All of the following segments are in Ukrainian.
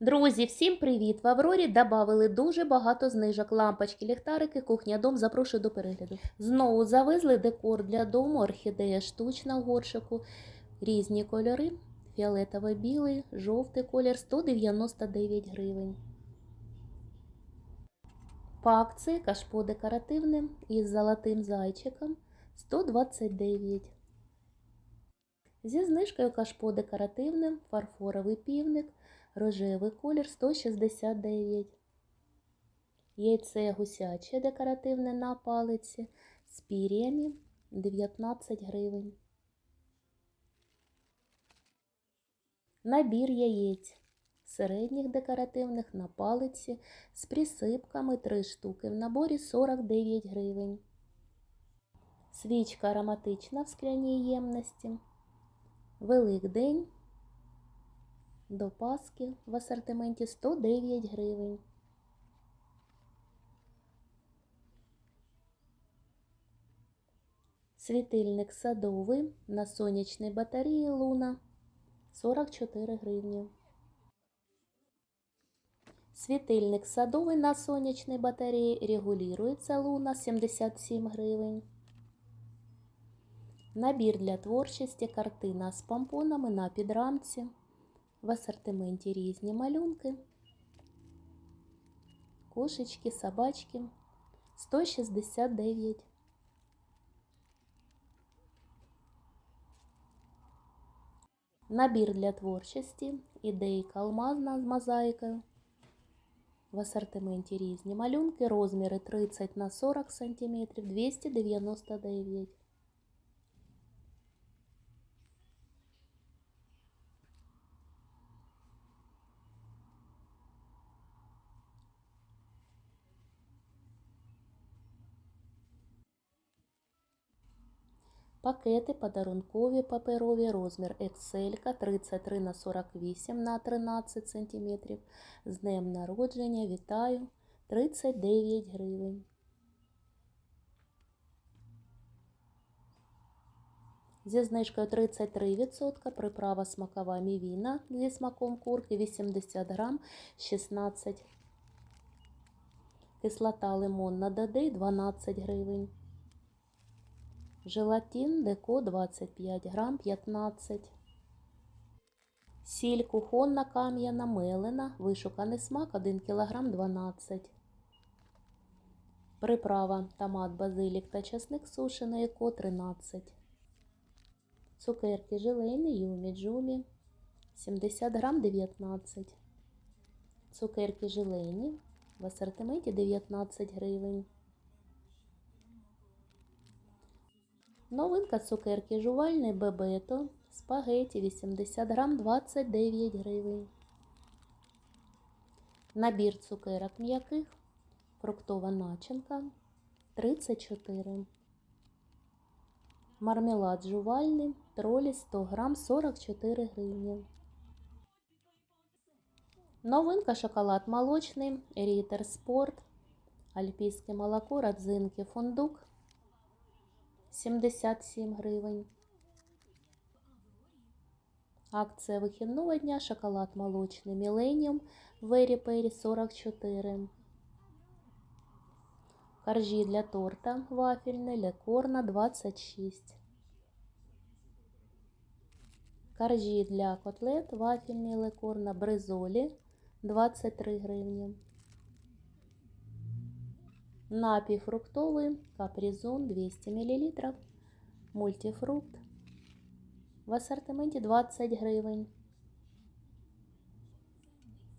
Друзі, всім привіт! В Аврорі додали дуже багато знижок. Лампочки, ліхтарики, кухня, дом. Запрошую до перегляду. Знову завезли декор для дому, орхідея штучна горшику, різні кольори. Фіолетово-білий, жовтий колір 199 гривень. По акції кашпо декоративне із золотим зайчиком 129. Зі знижкою кашпо декоративне, фарфоровий півник, рожевий колір 169. Яйце гусяче декоративне на палиці з пір'ями 19 гривень. Набір яєць середніх декоративних на палиці з присипками 3 штуки. В наборі 49 гривень. Свічка ароматична в скляній ємності. Великдень до Паски в асортименті 109 гривень. Світильник садовий на сонячній батареї Луна 44 гривні. Світильник садовий на сонячній батареї регулюється Луна 77 гривень. Набір для творчості, картина з помпонами на підрамці. В асортименті різні малюнки. Кошечки, собачки 169. Набір для творчості, ідейка алмазна з мозаїкою. В асортименті різні малюнки, розміри 30 на 40 см 299. Пакети подарункові паперові, розмір XL 33 на 48 на 13 см. З днем народження вітаю 39 гривень. Зі знижкою 33% приправа смакова мівіна зі смаком курки 80 грам 16. Кислота лимонна додей 12 гривень. Желатин деко 25 грам 15. Сіль кухонна кам'яна мелена, вишуканий смак 1 кг 12. Приправа томат, базилік та часник сушений еко 13. Цукерки желейні юмі джумі 70 грам 19. Цукерки желейні в асортименті 19 гривень. Новинка цукерки жувальний бебето, спагеті 80 грам 29 гривень. Набір цукерок м'яких, фруктова начинка 34. Мармелад жувальний, тролі 100 грам 44 гривні. Новинка шоколад молочний, Рітер Спорт, альпійське молоко, родзинки, фундук 77 гривень. Акція вихідного дня шоколад молочний Millennium Very Perry 44. Коржі для торта вафельний Лекорна 26. Коржі для котлет вафельний Лекорна Бризолі 23 гривні. Напій фруктовий капризон 200 мл. Мультифрукт. В асортименті 20 гривень.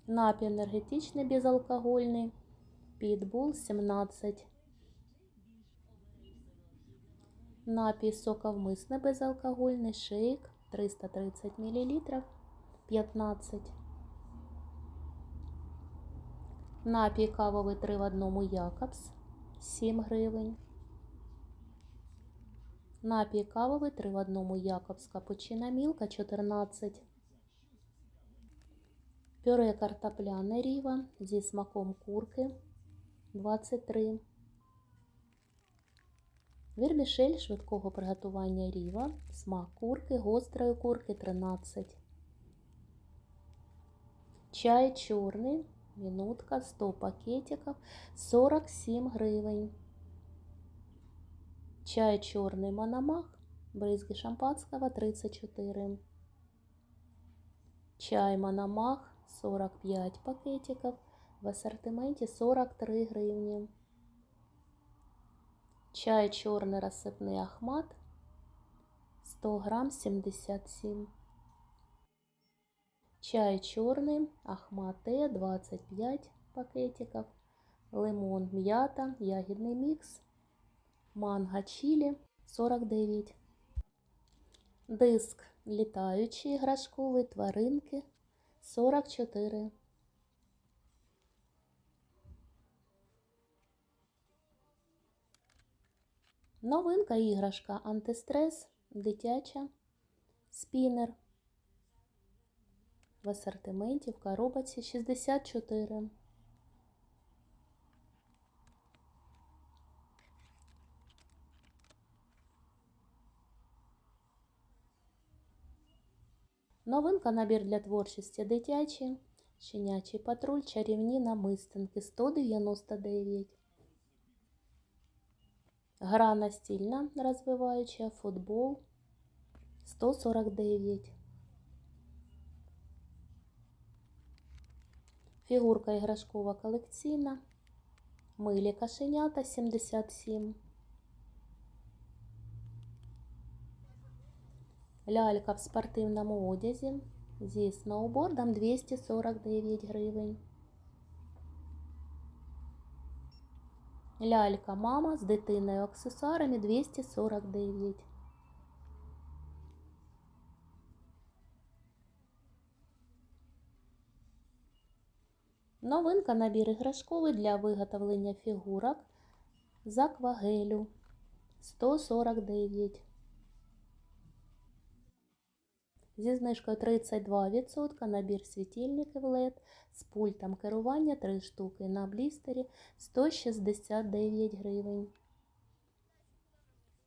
Напій енергетичний безалкогольний. Pitbull 17. Напій соковмисний безалкогольний шейк 330 мл 15. Напій кавовий 3 в одному Якобс 7 гривень. Напій кавовий 3 в одному Якобс капучино Мілка 14. Пюре картопляне ріва зі смаком курки 23. Вірмішель швидкого приготування ріва, смак курки, гострої курки 13. Чай чорний, минутка, 100 пакетиків, 47 гривень. Чай чорний Мономах, бризги шампанського 34. Чай Мономах 45 пакетиків, в ассортименті 43 гривні. Чай чорний розсипний Ахмат 100 грам 77. Чай чорний Ахмат Т 25 пакетиків. Лимон м'ята, ягідний мікс. Манго чилі 49. Диск літаючий іграшковий тваринки 44. Новинка іграшка антистрес дитяча спінер. В асортименті в коробці 64. Новинка набір для творчості дитячі. Щенячий патруль, чарівні намистинки 199. Гра настільна розвиваюча, футбол 149. Фігурка іграшкова колекційна. Милі кошенята 77. Лялька в спортивному одязі зі сноубордом 249 гривень. Лялька мама з дитиною аксесуарами 249. Новинка набір іграшковий для виготовлення фігурок з аквагелю 149. Зі знижкою 32% набір світильників LED з пультом керування 3 штуки на блістері 169 гривень.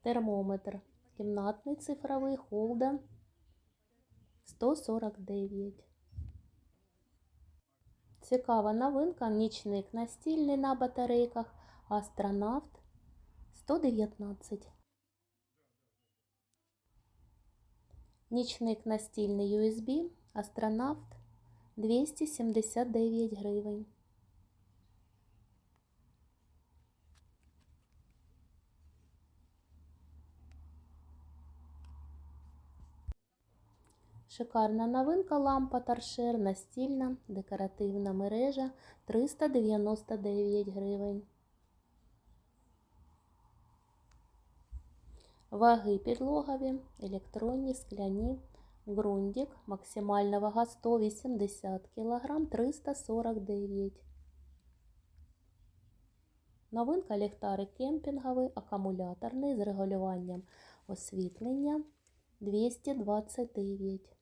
Термометр кімнатний цифровий холда 149. Цікава новинка нічник настільний на батарейках Астронавт 119. Нічник настільний USB Астронавт 279 гривень. Шикарна новинка лампа торшер настільна декоративна мережа 399 гривень. Ваги підлогові, електронні, скляні, ґрундік, максимальна вага 180 кг 349. Новинка ліхтарик кемпінговий, акумуляторний з регулюванням освітлення 229.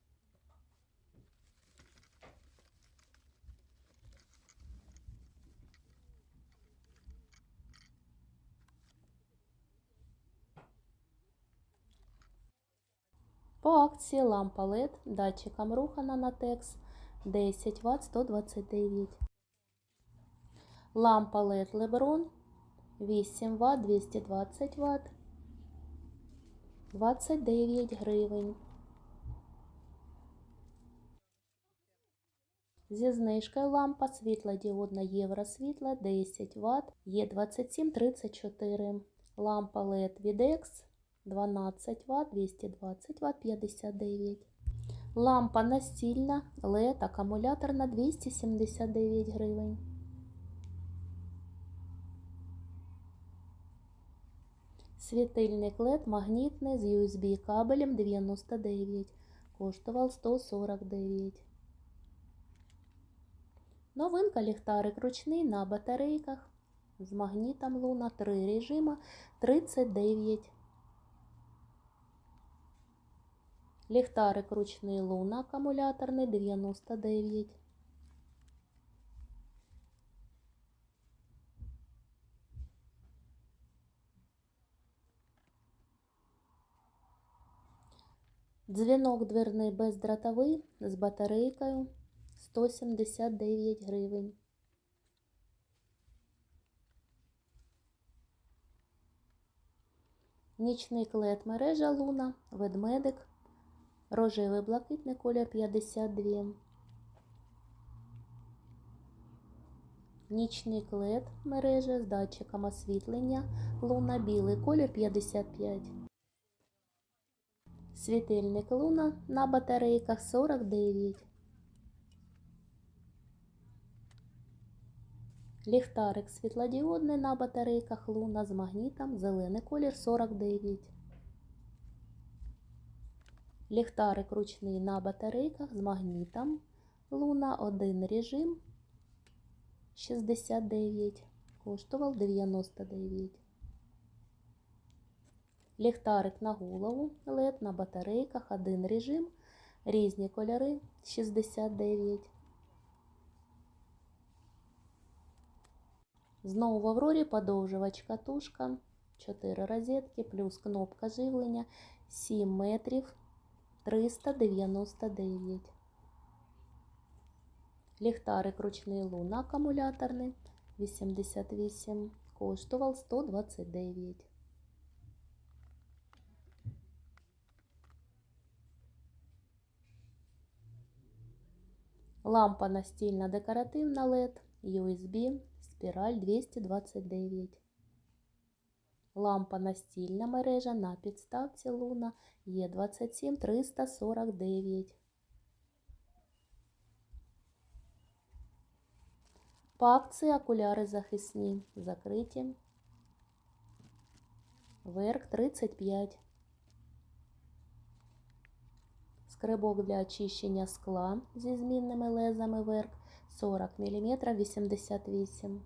По акції лампа LED датчиком руху Nanotex 10 Вт 129. Лампа LED Lebron 8 Вт 220 Вт 29 гривень. Зі знижкою лампа світлодіодна євросвітла 10 Вт є 2734. Лампа LED Videx 12 Вт 220 Вт 59. Лампа настільна LED акумуляторна 279 гривень. Світильник LED магнітний з USB кабелем 99. Коштував 149. Новинка ліхтарик ручний на батарейках з магнітом Луна 3 режима 39. Ліхтарик ручний Луна акумуляторний 99. Дзвінок дверний бездротовий з батарейкою 179 гривень. Нічний клет мережа Луна, ведмедик, рожевий блакитний колір 52. Нічний клет мережа з датчиком освітлення Луна, білий колір 55. Світильник Луна на батарейках 49. Ліхтарик світлодіодний на батарейках Луна з магнітом, зелений колір 49. Ліхтарик ручний на батарейках з магнітом. Луна 1 режим. 69, коштував 99. Ліхтарик на голову, LED на батарейках, один режим, різні кольори 69. Знову в Аврорі подовжувач катушка, 4 розетки, плюс кнопка живлення. 7 метрів 399. Ліхтарик ручний луна акумуляторний 88, коштував 129. Лампа настільна декоративна LED, USB, спіраль 229. Лампа настільна мережа на підставці Луна є 27 349. По акції окуляри захисні закриті. Верх 35. Скрибок для очищення скла зі змінними лезами верх 40 мм 88.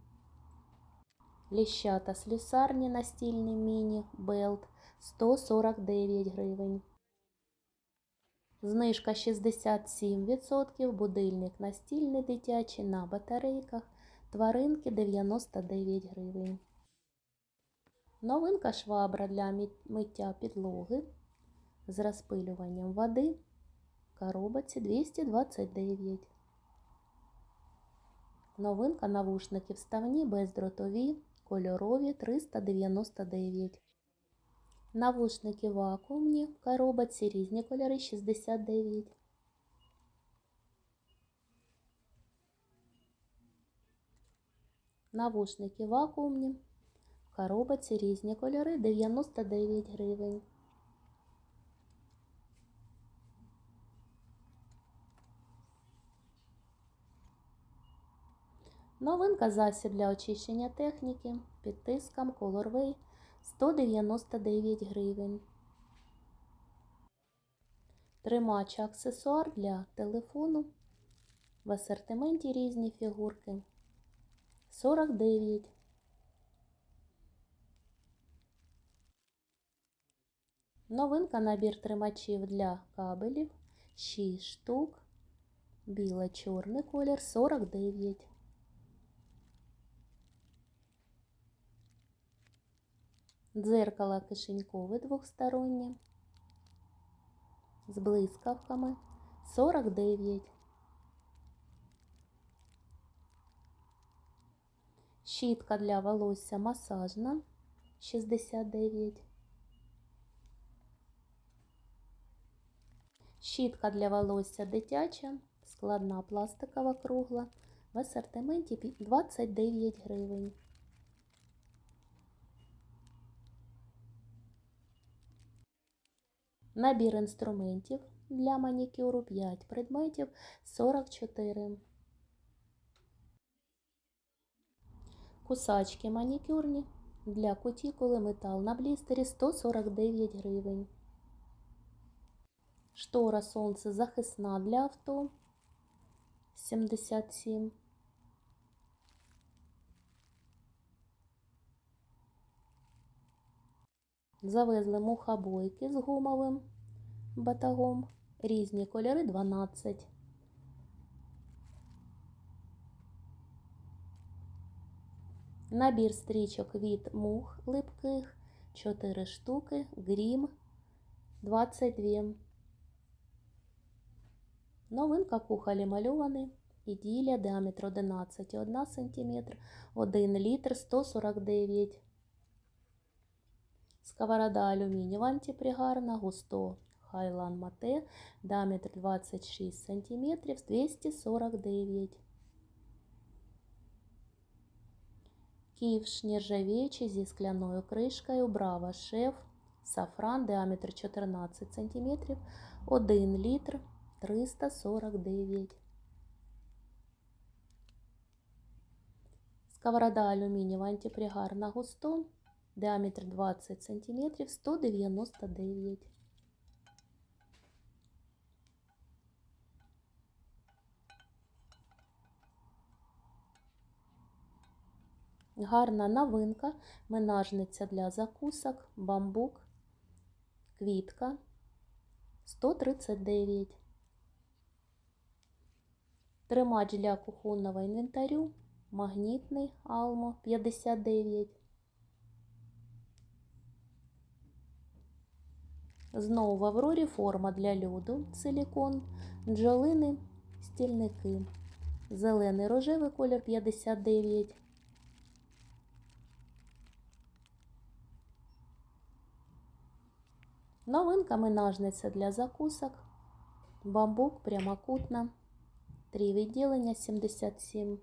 Ліщата слюсарні настільні міні белт 149 гривень. Знижка 67%, будильник настільний дитячий на батарейках, тваринки 99 гривень. Новинка швабра для миття підлоги з розпилюванням води в коробці 229. Новинка навушники вставні бездротові, кольорові 399. Навушники вакуумні в коробці різні кольори 69. Навушники вакуумні в коробці різні кольори 99 гривень. Новинка засіб для очищення техніки під тиском Colorway 199 гривень. Тримач аксесуар для телефону. В асортименті різні фігурки 49. Новинка набір тримачів для кабелів 6 штук. Біло-чорний колір 49. Дзеркало кишенькове двохстороннє з блискавками 49. Щітка для волосся масажна 69. Щітка для волосся дитяча, складна пластикова кругла в асортименті 29 гривень. Набір інструментів для манікюру 5 предметів 44. Кусачки манікюрні для кутікули метал на блістері 149 гривень. Штора сонце захисна для авто 77. Завезли мухобойки з гумовим батагом. Різні кольори 12. Набір стрічок від мух липких 4 штуки, грім 22. Новинка кухолі мальований іділля, діаметр 11,1 см, 1 літр 149 Сковорода алюмінієва антипригарна, густо Хайлан Мате, діаметр 26 см, 249 Ківш нержавіючий зі скляною кришкою, Брава Шеф, сафран, діаметр 14 см, 1 літр 349 Сковорода алюмінієва антипригарна густо, діаметр 20 см, 199 Гарна новинка, менажниця для закусок, бамбук, квітка 139. Тримач для кухонного інвентарю, магнітний Алмо 59. Знову в Аврорі форма для льоду, силікон, джолини, стільники. Зелений рожевий колір 59. Новинка менажниця для закусок. Бамбук прямокутна. Три відділення 77.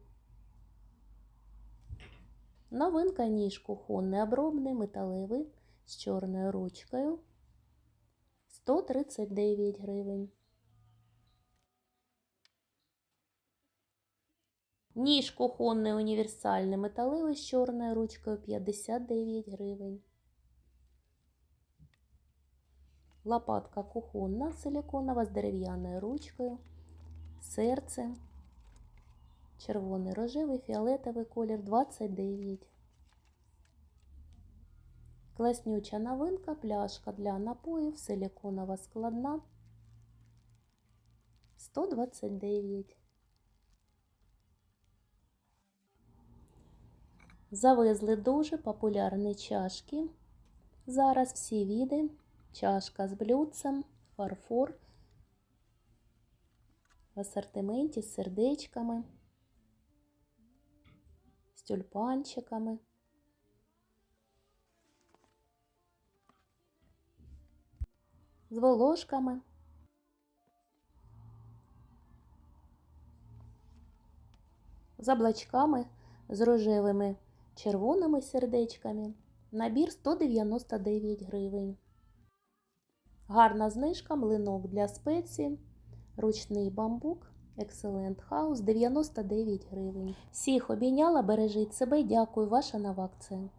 Новинка ніж кухонний обробний металевий з чорною ручкою. 139 гривень. Ніж кухонний універсальний металевий з чорною ручкою 59 гривень. Лопатка кухонна силиконова з дерев'яною ручкою, серце, червоний рожевий, фіолетовий колір 29. Класнюча новинка, пляшка для напоїв, силиконова складна 129. Завезли дуже популярні чашки. Зараз всі види. Чашка з блюдцем, фарфор в асортименті з сердечками, з тюльпанчиками. З волошками. З облачками з рожевими червоними сердечками. Набір 199 гривень. Гарна знижка, млинок для спеції, ручний бамбук, Excellent House 99 гривень. Всіх обійняла, бережіть себе, дякую, ваша нова акція.